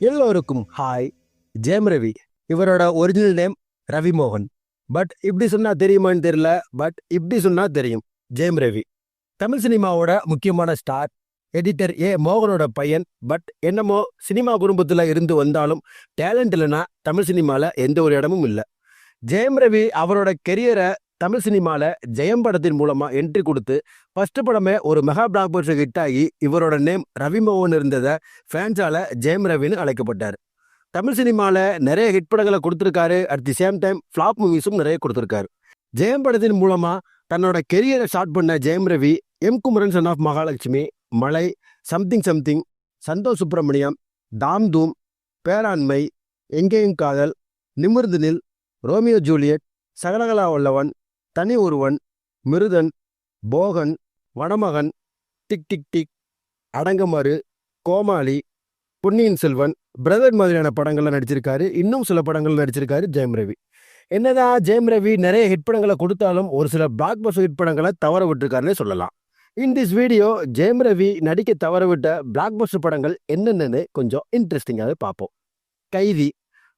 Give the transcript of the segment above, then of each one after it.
எல்லோருக்கும் ஹாய் ஜெயம் ரவி. இவரோட original name Ravi மோகன் பட் இப்படி சொன்னா தெரியுமான்னு தெரியல பட் இப்படி சொன்னா தெரியும் ஜெயம் ரவி. தமிழ் சினிமாவோட முக்கியமான ஸ்டார் எடிட்டர் ஏ மோகனோட பையன். பட் என்னமோ சினிமா குடும்பத்தில் இருந்து வந்தாலும் டேலண்ட் இல்லைன்னா தமிழ் சினிமாவில் எந்த ஒரு இடமும் இல்லை. ஜெயம் ரவி அவரோட கெரியரை தமிழ் சினிமாவில் ஜெயம் படத்தின் மூலமாக என்ட்ரி கொடுத்து ஃபர்ஸ்ட் படமே ஒரு மெகா பிளாக் பஸ்டர் ஹிட் ஆகி இவரோட நேம் ரவி மோகன் இருந்ததை ஃபேன்ஸால ஜெயம் ரவின்னு அழைக்கப்பட்டார். தமிழ் சினிமாவில் நிறைய ஹிட் படங்களை கொடுத்துருக்காரு. At the same time flop மூவிஸும் நிறைய கொடுத்துருக்காரு. ஜெயம் படத்தின் மூலமா தன்னோட கெரியரை ஸ்டார்ட் பண்ண Jayam Ravi M Kumaran son of Mahalakshmi மலை சம்திங் சம்திங் சந்தோஷ் சுப்பிரமணியம் தாம் தூம் பேராண்மை எங்கேயும் காதல் நிமிர்ந்து நில் ரோமியோ ஜூலியட் சகலகலா உள்ளவன் Thani Oruvan Miruthan Bogan Vanamagan tick tick Tik Adangamaru Comali Ponniyin Selvan Brother மாதிரியான படங்கள்ல நடிச்சிருக்காரு. இன்னும் சில படங்கள் நடிச்சிருக்காரு ஜெயம் ரவி. என்னதான் ஜெயம் ரவி நிறைய ஹிட் படங்களை கொடுத்தாலும் ஒரு சில பிளாக் பஸ்டர் ஹிட் படங்களை தவற விட்டுருக்காருன்னே சொல்லலாம். In this video Jayam Ravi நடிக்க தவற விட்ட பிளாக் பஸ்டர் படங்கள் என்னென்னு கொஞ்சம் இன்ட்ரெஸ்டிங்காகவே பார்ப்போம். கைதி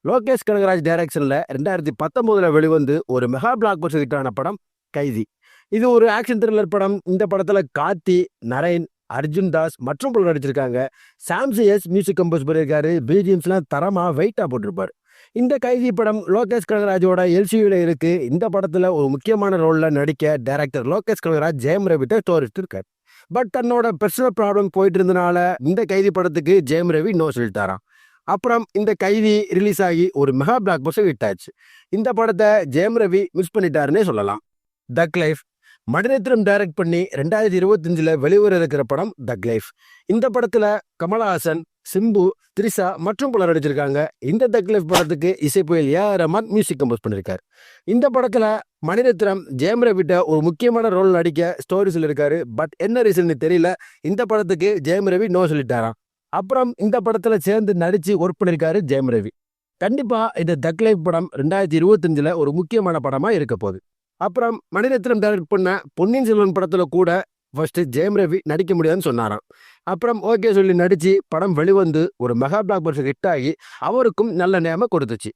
லோகேஷ் கனகராஜ் டைரக்ஷனில் ரெண்டாயிரத்தி பத்தொம்போதில் வெளிவந்து ஒரு மெகா பிளாக் பஸ்டர் ஹிட்டான படம் கைதி. இது ஒரு ஆக்ஷன் த்ரில்லர் படம். இந்த படத்தில் கார்த்தி நரேன் அர்ஜுன் தாஸ் மற்றும் பலர் நடிச்சிருக்காங்க. சாம்சிஎஸ் மியூசிக் கம்போஸ் பண்ணியிருக்காரு. பிஜிஎம்ஸ்லாம் தரமாக வெயிட்டாக போட்டிருப்பார். இந்த கைதி படம் லோகேஷ் கனகராஜோட எல்சியூவில் இருக்குது இந்த படத்தில் ஒரு முக்கியமான ரோலில் நடிக்க டைரக்டர் லோகேஷ் கனகராஜ் ஜெயம் ரவிட்ட ஸ்டோரிஸ்ட் இருக்கார் பட் தன்னோட பர்சனல் ப்ராப்ளம் போயிட்டு இருந்தனால இந்த கைதி படத்துக்கு ஜெயம் ரவி நோ சொல்லிட்டாராம் அப்புறம் இந்த கைதி ரிலீஸ் ஆகி ஒரு மெகா பிளாக் பஸ்டர் ஹிட் ஆச்சு இந்த படத்தை ஜெயம் ரவி மிஸ் பண்ணிட்டாருன்னே சொல்லலாம். தக் லைஃப் மணிரத்னம் டைரக்ட் பண்ணி ரெண்டாயிரத்தி இருபத்தஞ்சில் வெளிவர இருக்கிற படம் தக் லைஃப் இந்த படத்தில் கமலஹாசன் சிம்பு த்ரிஷா மற்றும் பலர் நடிச்சிருக்காங்க. இந்த தக் லைஃப் படத்துக்கு இசை புயல் A R Rahman music compose பண்ணியிருக்காரு இந்த படத்தில் மணிரத்னம் ஜெயம் ரவிட்ட ஒரு முக்கியமான ரோல் நடிக்க ஸ்டோரிஸில் சொல்லியிருக்காரு பட் என்ன ரீசன் தெரியல. இந்த படத்துக்கு ஜெயம் ரவி நோ சொல்லிட்டாராம். அப்புறம் இந்த படத்தில் சேர்ந்து நடித்து ஒர்க் பண்ணியிருக்காரு ஜெயம் ரவி. கண்டிப்பாக இந்த தக் படம் ரெண்டாயிரத்தி இருபத்தஞ்சில் ஒரு முக்கியமான படமாக இருக்க போகுது. அப்புறம் மணிரத்னம் டைரக்ட் பண்ண பொன்னியின் செல்வன் படத்துல கூட ஃபர்ஸ்ட் ஜெயம் ரவி நடிக்க முடியாதுன்னு சொன்னாராம். அப்புறம் ஓகே சொல்லி நடிச்சு படம் வெளிவந்து ஒரு மெகா பிளாக் பஸ்டர் ஹிட் ஆகி அவருக்கும் நல்ல நேம கொடுத்துச்சு.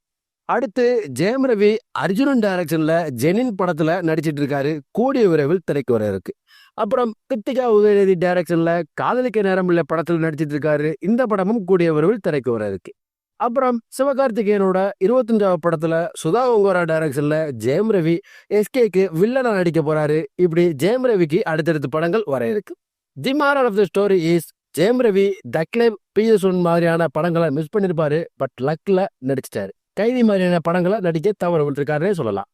அடுத்து ஜெயம் ரவி அர்ஜுனன் டைரக்ஷன்ல ஜெனின் படத்துல நடிச்சிட்டு இருக்காரு. கூடிய விரைவில் திரைக்கு வர இருக்கு. அப்புறம் கிருத்திகா உதயநிதி டைரக்ஷன்ல காதலிக்க நேரம் உள்ள படத்துல நடிச்சிட்டு இருக்காரு. இந்த படமும் கூடிய விரைவில் திரைக்கு வர இருக்கு. அப்புறம் சிவகார்த்திகேயனோட இருபத்தஞ்சாவது படத்துல சுதா ஒங்கோரா டைரக்ஷன்ல ஜெயம் ரவி எஸ்கேக்கு வில்லனா நடிக்க போறாரு. இப்படி ஜெயம் ரவிக்கு அடுத்தடுத்த படங்கள் வர இருக்கு. The moral of the story is Jayam Ravi thug life PS one மாதிரியான படங்களை மிஸ் பண்ணிருப்பாரு. பட் லக்ல நடிச்சிட்டாரு. கைதி மாதிரியான படங்களை நடிக்க தவறவிட்டிருக்காருன்னே சொல்லலாம்.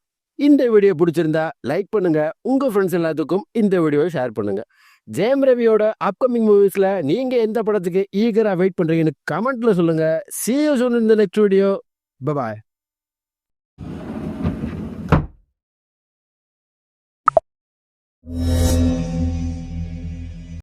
இந்த வீடியோ பிடிச்சிருந்தா லைக் பண்ணுங்க. உங்க ஃப்ரெண்ட்ஸ் எல்லாத்துக்கும் இந்த வீடியோவை ஷேர் பண்ணுங்க. ஜெயம் ரவியோட அப்கமிங் மூவிஸ்ல நீங்க எந்த படத்துக்கு ஈகரா வெயிட் பண்றீங்கன்னு கமெண்ட்ல சொல்லுங்க. சி யூ சொன்ன இந்த நெக்ஸ்ட் வீடியோ பபாய்